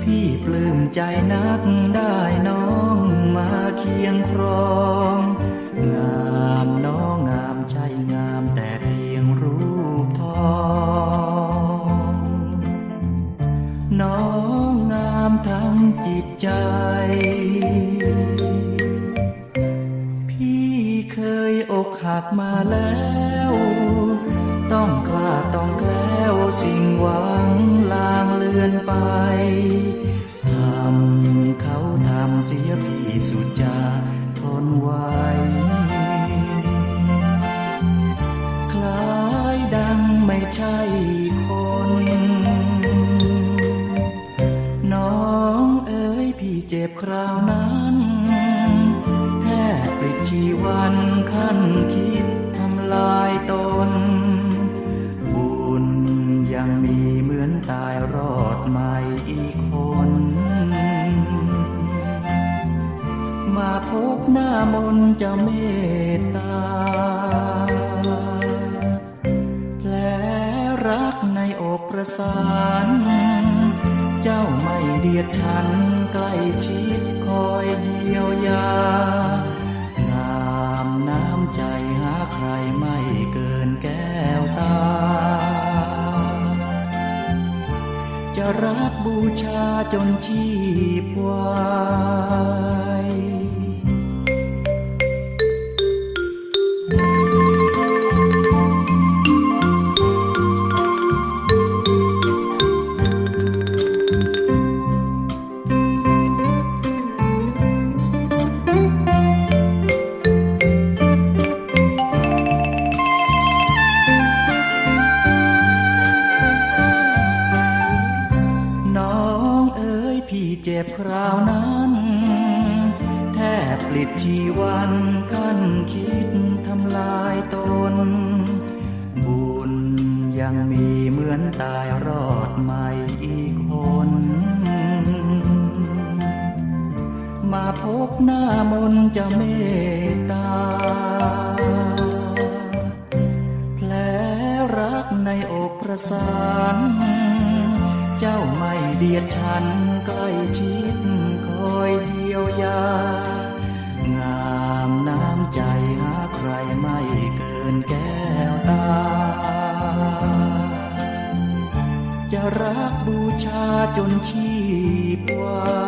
พี่ปลื้มใจนักได้น้องมาเคียงครอง งามน้องงามใจงามแต่เพียงรูปทอง น้องงามทั้งจิตใจ พี่เคยอกหักมาแล้ว ต้องคลาดต้องแคล้วสิ่งหวัง นไป ทำเขาทำเสียพี่สุดจะทนไหวคล้ายดังไม่ใช่คน น้องเอ๋ยพี่เจ็บคราวนั้นแทบปลิดชีวันขั้นคิดทำลายตน บุญยังมีเหมือนตายรอด ใหม่อีกคน มาพบหน้ามนจะเมตตาแผลรักในอกประสาน เจ้าไม่เดียดฉันใกล้ชิดคอยเยียวยางามน้ำใจหาใครไม่เกินแก้ว จะรักบูชาจนชีพวาย พี่เจ็บคราวนั้น แทบปลิดชีวันกั้นคิดทำลายตน บุญยังมีเหมือนตายรอดใหม่อีกคน มาพบหน้ามนจะเมตตา แผลรักในอกประสาน เจ้าไม่เบียดฉันใกล้ชิดคอยเยียวยา งามน้ำใจหาใครไม่เกินแก้วตา จะรักบูชาจนชีพวา